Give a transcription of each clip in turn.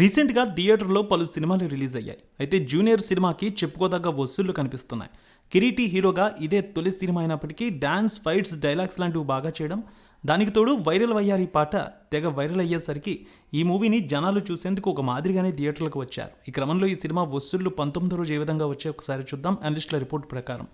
రీసెంట్గా థియేటర్లో పలు సినిమాలు రిలీజ్ అయ్యాయి. అయితే జూనియర్ సినిమాకి చెప్పుకోదగ్గ వసూళ్ళు కనిపిస్తున్నాయి. కిరీటి హీరోగా ఇదే తొలి సినిమా అయినప్పటికీ డ్యాన్స్ ఫైట్స్ డైలాగ్స్ లాంటివి బాగా చేయడం దానికి తోడు వైరల్ అయ్యారు ఈ పాట తెగ వైరల్ అయ్యేసరికి ఈ మూవీని జనాలు చూసేందుకు ఒక మాదిరిగానే థియేటర్లకు వచ్చారు. ఈ క్రమంలో ఈ సినిమా వసూళ్ళు పంతొమ్మిది రోజు ఏ విధంగా వచ్చే ఒకసారి చూద్దాం. అనలిస్టుల రిపోర్ట్ ప్రకారం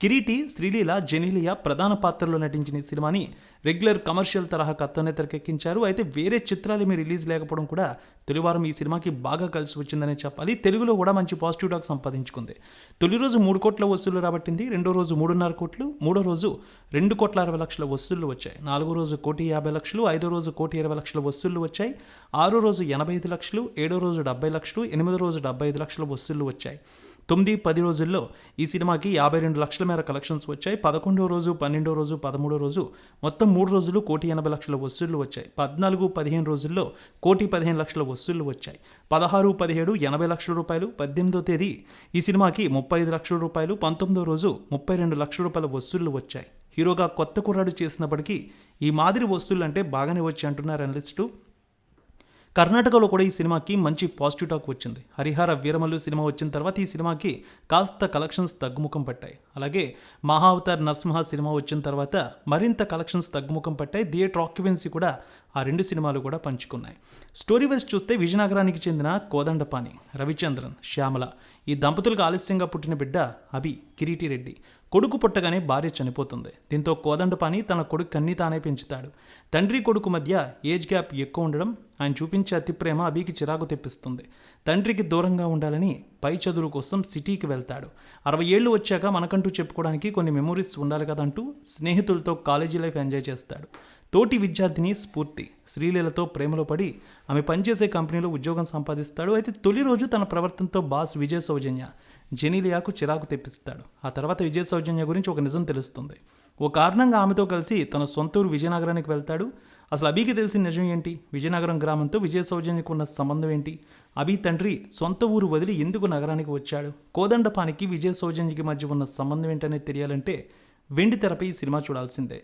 కిరీటి శ్రీలీల జెనీలియా ప్రధాన పాత్రలో నటించిన ఈ సినిమాని రెగ్యులర్ కమర్షియల్ తరహా కత్తోనే తెరకెక్కించారు. అయితే వేరే చిత్రాలు ఏమీ రిలీజ్ లేకపోవడం కూడా తొలివారం ఈ సినిమాకి బాగా కలిసి వచ్చిందనే చెప్పాలి. తెలుగులో కూడా మంచి పాజిటివ్ టాక్ సంపాదించుకుంది. తొలి రోజు మూడు కోట్ల వసూళ్ళు రాబట్టింది. రెండో రోజు మూడున్నర కోట్లు. మూడో రోజు రెండు కోట్ల అరవై లక్షల వసూళ్ళు వచ్చాయి. నాలుగో రోజు కోటి యాభై లక్షలు. ఐదో రోజు కోటి ఇరవై లక్షల వసూళ్ళు వచ్చాయి. ఆరో రోజు ఎనభై ఐదు లక్షలు ఏడో రోజు డెబ్బై లక్షలు ఎనిమిదో రోజు డెబ్బై ఐదు లక్షల వసూళ్ళు వచ్చాయి. తొమ్మిది పది రోజుల్లో ఈ సినిమాకి యాభై రెండు లక్షల మేర కలెక్షన్స్ వచ్చాయి. పదకొండో రోజు పన్నెండో రోజు పదమూడో రోజు మొత్తం మూడు రోజులు కోటి ఎనభై లక్షల వసూళ్ళు వచ్చాయి. పద్నాలుగు పదిహేను రోజుల్లో కోటి పదిహేను లక్షల వసూళ్ళు వచ్చాయి. పదహారు పదిహేడు ఎనభై లక్షల రూపాయలు పద్దెనిమిదో తేదీ ఈ సినిమాకి ముప్పై ఐదు లక్షల రూపాయలు పంతొమ్మిదో రోజు ముప్పై రెండు లక్షల రూపాయల వసూళ్ళు వచ్చాయి. హీరోగా కొత్త కుర్రాడు చేసినప్పటికీ ఈ మాదిరి వస్తువులంటే అంటే బాగానే వచ్చి అంటున్నారు అనలిస్టు కర్ణాటకలో కూడా ఈ సినిమాకి మంచి పాజిటివ్ టాక్ వచ్చింది. హరిహర వీరమల్లు సినిమా వచ్చిన తర్వాత ఈ సినిమాకి కాస్త కలెక్షన్స్ తగ్గుముఖం పట్టాయి. అలాగే మహావతార్ నరసింహ సినిమా వచ్చిన తర్వాత మరింత కలెక్షన్స్ తగ్గుముఖం పట్టాయి. థియేటర్ ఆక్యుపెన్సీ కూడా ఆ రెండు సినిమాలు కూడా పంచుకున్నాయి. స్టోరీ వైజ్ చూస్తే విజయనగరానికి చెందిన కోదండపాణి రవిచంద్రన్ శ్యామల ఈ దంపతులకు ఆలస్యంగా పుట్టిన బిడ్డ అభి కిరీటిరెడ్డి కొడుకు పుట్టగానే భార్య చనిపోతుంది. దీంతో కోదండపాణి తన కొడుకు కన్ని తానే పెంచుతాడు. తండ్రి కొడుకు మధ్య ఏజ్ గ్యాప్ ఎక్కువ ఉండడం ఆయన చూపించే అతి ప్రేమ అభికి చిరాకు తెప్పిస్తుంది. తండ్రికి దూరంగా ఉండాలని పై చదువుల కోసం సిటీకి వెళ్తాడు. అరవై ఏళ్ళు వచ్చాక మనకంటూ చెప్పుకోవడానికి కొన్ని మెమొరీస్ ఉండాలి కదంటూ స్నేహితులతో కాలేజీ లైఫ్ ఎంజాయ్ చేస్తాడు. తోటి విద్యార్థిని స్ఫూర్తి శ్రీలీలతో ప్రేమలో పడి ఆమె పనిచేసే కంపెనీలో ఉద్యోగం సంపాదిస్తాడు. అయితే తొలి రోజు తన ప్రవర్తనతో బాస్ విజయ సౌజన్య జెనీలియాకు చిరాకు తెప్పిస్తాడు. ఆ తర్వాత విజయ సౌజన్య గురించి ఒక నిజం తెలుస్తుంది. ఓ కారణంగా ఆమెతో కలిసి తన సొంత ఊరు విజయనగరానికి వెళ్తాడు. అసలు అభికి తెలిసిన నిజం ఏంటి? విజయనగరం గ్రామంతో విజయ సౌజన్యకు ఉన్న సంబంధం ఏంటి? అభి తండ్రి సొంత ఊరు వదిలి ఎందుకు నగరానికి వచ్చాడు? కోదండపానికి విజయ సౌజన్యకి మధ్య ఉన్న సంబంధం ఏంటనేది తెలియాలంటే వెండి తెరపై ఈ సినిమా చూడాల్సిందే.